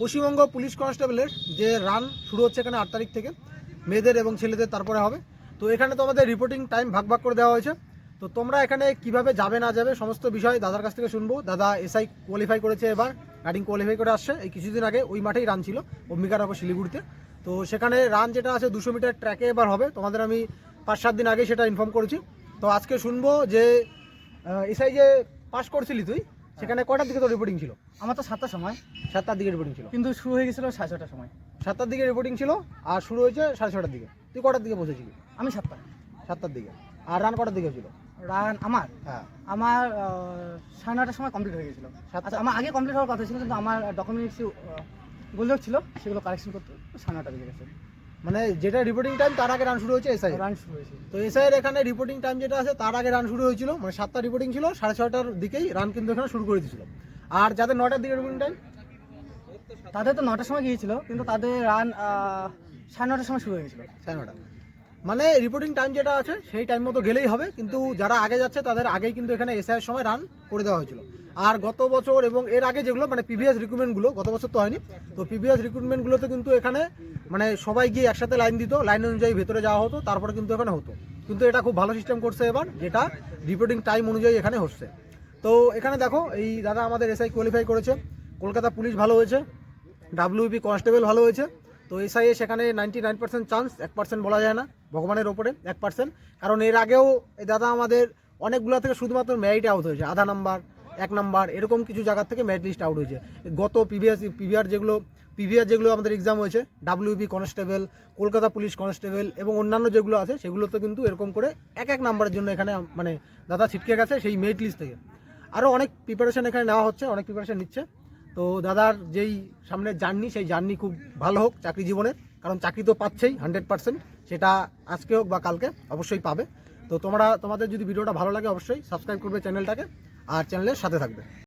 Paschimbanga police কনস্টেবলের যে run শুরু হচ্ছে এখানে আট তারিখ থেকে, মেয়েদের এবং ছেলেদের তারপরে হবে। তো এখানে তো আমাদের রিপোর্টিং টাইম ভাগ ভাগ করে দেওয়া হয়েছে। তো তোমরা এখানে কীভাবে যাবে না যাবে সমস্ত বিষয় দাদার কাছ থেকে শুনব। দাদা এসআই কোয়ালিফাই করেছে এবার রানিং কোয়ালিফাই করে আসছে। এই কিছুদিন আগে ওই মাঠেই রান ছিল অম্বিকানগর শিলিগুড়িতে। তো সেখানে রান যেটা আছে দুশো মিটার ট্র্যাকে এবার হবে। তোমাদের আমি পাঁচ সাত দিন আগে সেটা ইনফর্ম করেছি। তো আজকে শুনব যে এসআই যে পাস করছিলি তুই সেখানে কটার দিকে তো রিপোর্টিং ছিল? আমার তো সাতটার সময়। সাতটার দিকে রিপোর্টিং ছিল? কিন্তু শুরু হয়ে গেছিল সাড়ে ছটার সময়। সাতটার দিকে রিপোর্টিং ছিল আর শুরু হয়েছে সাড়ে ছটার দিকে। তুই কটার দিকে বসেছিলি আমি সাতটা সাতটার দিকে। আর রান কটার দিকে ছিল রান আমার? হ্যাঁ। আমার সাড়ে নটার সময় কমপ্লিট হয়ে গেছিল। সাতটা? আচ্ছা আমার আগে কমপ্লিট হওয়ার কথা ছিল কিন্তু আমার ডকুমেন্টস গোলযোগ ছিল সেগুলো কালেকশন করতে সাড়ে নটা বেজে গেছে। মানে যেটা রিপোর্টিং টাইম তার আগে রান শুরু হয়েছে এসআই রান শুরু হয়েছে। তো এসআই এর এখানে রিপোর্টিং টাইম যেটা আছে তার আগে রান শুরু হয়েছিল মানে সাতটা রিপোর্টিং ছিল সাড়ে ছটার দিকেই রান কিন্তু এখানে শুরু করে দিয়েছিল। আর যাদের নটার দিকে রিপোর্টিং টাইম তাদের তো নটার সময় গিয়েছিল কিন্তু তাদের রান সাড়ে নটার সময় শুরু হয়েছিল সাড়ে নটা। মানে রিপোর্টিং টাইম যেটা আছে, সেই টাইম মতো গেলেই হবে। কিন্তু যারা আগে যাচ্ছে, তাদের আগেই কিন্তু এখানে এসআই এর সময় রান করে দেওয়া হয়েছিল। আর গত বছর এবং এর আগে যেগুলো মানে প্রিভিয়াস রিক্রুটমেন্টগুলো গত বছর তো হয়নি। তো প্রিভিয়াস রিক্রুটমেন্টগুলোতে কিন্তু এখানে মানে সবাই গিয়ে একসাথে লাইন দিত। লাইন অনুযায়ী ভেতরে যাওয়া হতো, তারপরে কিন্তু এখানে হতো। কিন্তু এটা খুব ভালো সিস্টেম করছে এবার, যেটা রিপোর্টিং টাইম অনুযায়ী এখানে হচ্ছে। তো এখানে দেখো, এই দাদা আমাদের এসআই কোয়ালিফাই করেছে। কলকাতা পুলিশ ভালো হয়েছে। ডাব্লিউবি কনস্টেবল ভালো হয়েছে। তো এসআইএ সেখানে নাইনটি নাইন পার্সেন্ট চান্স এক পার্সেন্ট বলা যায় না। ভগবানের ওপরে এক পার্সেন্ট কারণ এর আগেও এই দাদা আমাদের অনেকগুলো থেকে শুধুমাত্র মেরিটে আউট হয়েছে। আধা নাম্বার এক নাম্বার এরকম কিছু জায়গা থেকে মেরিট লিস্ট আউট হয়েছে। গত পিভিএস পিভিআর যেগুলো পিভিআর যেগুলো আমাদের এক্সাম হয়েছে WB constable Kolkata police constable এবং অন্যান্য যেগুলো আছে, সেগুলোতে কিন্তু এরকম করে এক এক নাম্বারের জন্য এখানে মানে দাদা ছিটকে গেছে সেই মেরিট লিস্ট থেকে। আরও অনেক প্রিপারেশন এখানে নেওয়া হচ্ছে, অনেক প্রিপারেশন নিচ্ছে। তো দাদার যেই সামনে জার্নি সেই জার্নি খুব ভালো হোক, চাকরি জীবনের। কারণ চাকরি তো পাচ্ছেই হান্ড্রেড পার্সেন্ট সেটা আজকে হোক বা কালকে, অবশ্যই পাবে। তো তোমরা, তোমাদের যদি ভিডিওটা ভালো লাগে, অবশ্যই সাবস্ক্রাইব করবে চ্যানেলটাকে, আর চ্যানেলের সাথে থাকবে।